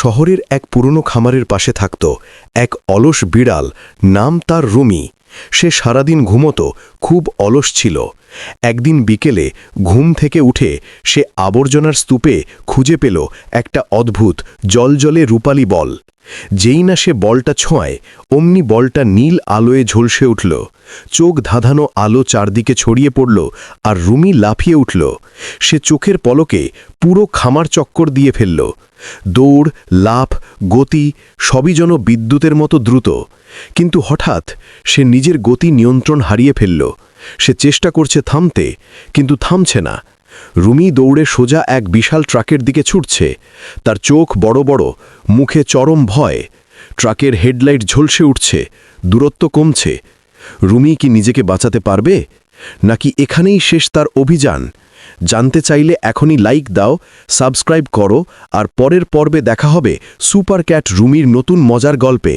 শহরের এক পুরনো খামারের পাশে থাকত এক অলস বিড়াল, নাম তার রুমি। সে সারাদিন ঘুমতো, খুব অলস ছিল। একদিন বিকেলে ঘুম থেকে উঠে সে আবর্জনার স্তূপে খুঁজে পেল একটা অদ্ভুত, জলজলে রূপালী বল। যেই না সে বলটা ছোঁয় অমনি বলটা নীল আলোয় ঝলসে উঠল। চোখ ধাঁধানো আলো চারদিকে ছড়িয়ে পড়ল আর রুমি লাফিয়ে উঠল। সে চোখের পলকে পুরো খামার চক্কর দিয়ে ফেলল। দৌড়, লাফ, গতি সবই যেন বিদ্যুতের মতো দ্রুত। কিন্তু হঠাৎ সে নিজের গতি নিয়ন্ত্রণ হারিয়ে ফেলল। সে চেষ্টা করছে থামতে, কিন্তু থামছে না। রুমি দৌড়ে সোজা এক বিশাল ট্রাকের দিকে ছুটছে। তার চোখ বড় বড়, মুখে চরম ভয়। ট্রাকের হেডলাইট ঝলসে উঠছে, দূরত্ব কমছে। রুমি কি নিজেকে বাঁচাতে পারবে? নাকি এখানেই শেষ তার অভিযান? জানতে চাইলে এখনই লাইক দাও, সাবস্ক্রাইব করো, আর পরের পর্বে দেখা হবে সুপার ক্যাট রুমির নতুন মজার গল্পে।